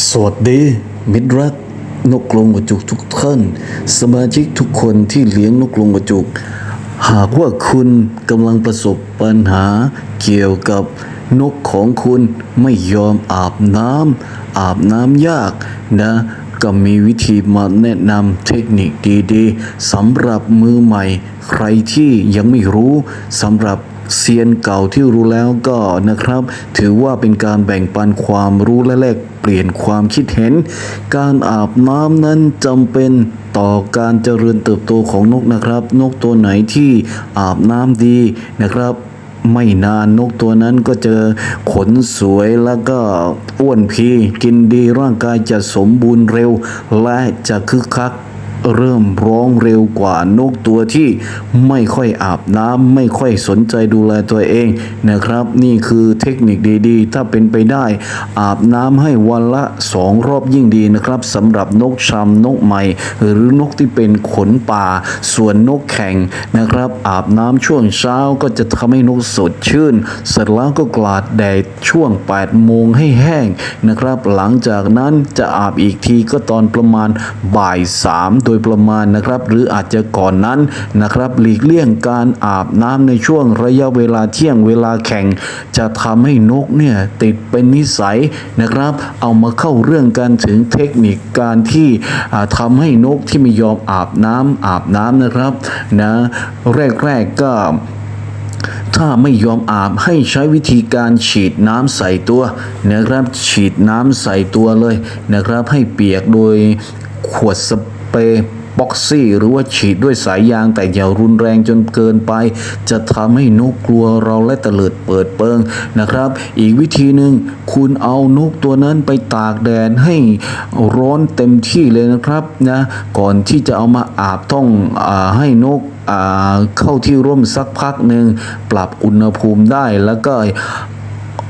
สวัสดี มิตรรัก นกกรงกระจุกทุกท่าน สมาชิกทุกคนที่เลี้ยงนกกรงกระจุก หากว่าคุณกำลังประสบปัญหาเกี่ยวกับนกของคุณไม่ยอมอาบน้ำอาบน้ำยากนะก็มีวิธีมาแนะนำเทคนิคดีๆสำหรับมือใหม่ ใครที่ยังไม่รู้สำหรับ เซียนเก่าที่รู้แล้วก็นะครับ ถือว่าเป็นการแบ่งปันความรู้และแลกเปลี่ยนความคิดเห็น การอาบน้ำนั้นจำเป็นต่อการเจริญเติบโตของนกนะครับ นกตัวไหนที่อาบน้ำดีนะครับไม่นานนกตัวนั้นก็เจอขนสวยแล้วก็อ้วนพีกินดีร่างกายจะสมบูรณ์เร็ว และจะคึกคัก เริ่มร้องเร็วกว่านกตัวที่ไม่ค่อยอาบน้ำไม่ค่อยสนใจดูแลตัวเองนะครับ นี่คือเทคนิคดีๆ ถ้าเป็นไปได้ อาบน้ำให้วันละสองรอบยิ่งดีนะครับสำหรับนกชำนกใหม่ หรือนกที่เป็นขนป่า ส่วนนกแข่งนะครับ อาบน้ำช่วงเช้าก็จะทำให้นกสดชื่น เสร็จแล้วก็กลาดแดดช่วง8โมงให้แห้งนะครับ หลังจากนั้นจะอาบอีกทีก็ตอนประมาณบ่าย3โดยยประมาณนะครับ หรืออาจจะก่อนนั้นนะครับ หลีกเลี่ยงการอาบน้ำในช่วงระยะเวลาเที่ยงเวลาแข่ง จะทำให้นกเนี่ยติดเป็นนิสัยนะครับ เอามาเข้าเรื่องกันถึงเทคนิคการที่อ่าทำให้นกที่ไม่ยอมอาบน้ำอาบน้ำนะครับนะแรกๆก็ถ้าไม่ยอมอาบให้ใช้วิธีการฉีดน้ำใส่ตัวนะครับ ฉีดน้ำใส่ตัวเลยนะครับ ให้เปียกโดยขวดส เปย์บ็อกซี่หรือว่าฉีดด้วยสายยางแต่อย่ารุนแรงจนเกินไป จะทำให้นกกลัวเราและตะเลิดเปิดเปิงนะครับ อีกวิธีหนึ่งคุณเอานกตัวนั้นไปตากแดดให้ร้อนเต็มที่เลยนะครับนะก่อนที่จะเอามาอาบต้องอให้นกเข้าที่ร่มสักพักหนึ่งปรับอุณหภูมิได้แล้วก็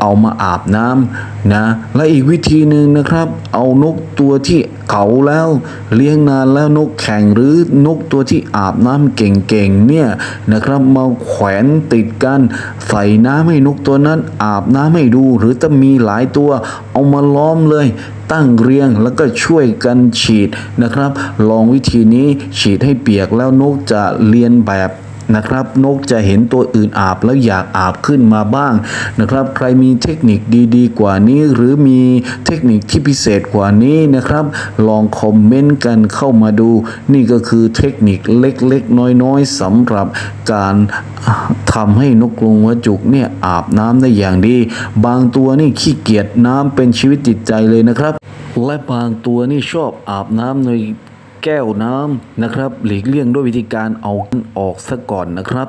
เอามาอาบน้ำนะ และอีกวิธีหนึ่งนะครับ เอานกตัวที่เขาแล้วเลี้ยงนานแล้วนกแข่งหรือนกตัวที่อาบน้ำเก่งๆเนี่ยนะครับมาแขวนติดกัน ใส่น้ำให้นกตัวนั้น อาบน้ำให้ดู หรือถ้ามีหลายตัว เอามาล้อมเลยตั้งเรียงแล้วก็ช่วยกันฉีดนะครับ ลองวิธีนี้ฉีดให้เปียกแล้วนกจะเรียนแบบ นะครับนกจะเห็นตัวอื่นอาบแล้วอยากอาบขึ้นมาบ้างนะครับ ใครมีเทคนิคดีๆ กว่านี้ หรือมีเทคนิคที่พิเศษกว่านี้นะครับ ลองคอมเมนต์กันเข้ามาดู นี่ก็คือเทคนิคเล็กๆ น้อยๆสำหรับการทำให้นกกรงหัวจุกเนี่ยอาบน้ำได้อย่างดี บางตัวนี่ขี้เกียจน้ำเป็นชีวิตจิตใจเลยนะครับ และบางตัวนี่ชอบอาบน้ำใน แก้วน้ำนะครับ หลีกเลี่ยงด้วยวิธีการเอาออกซะก่อนนะครับ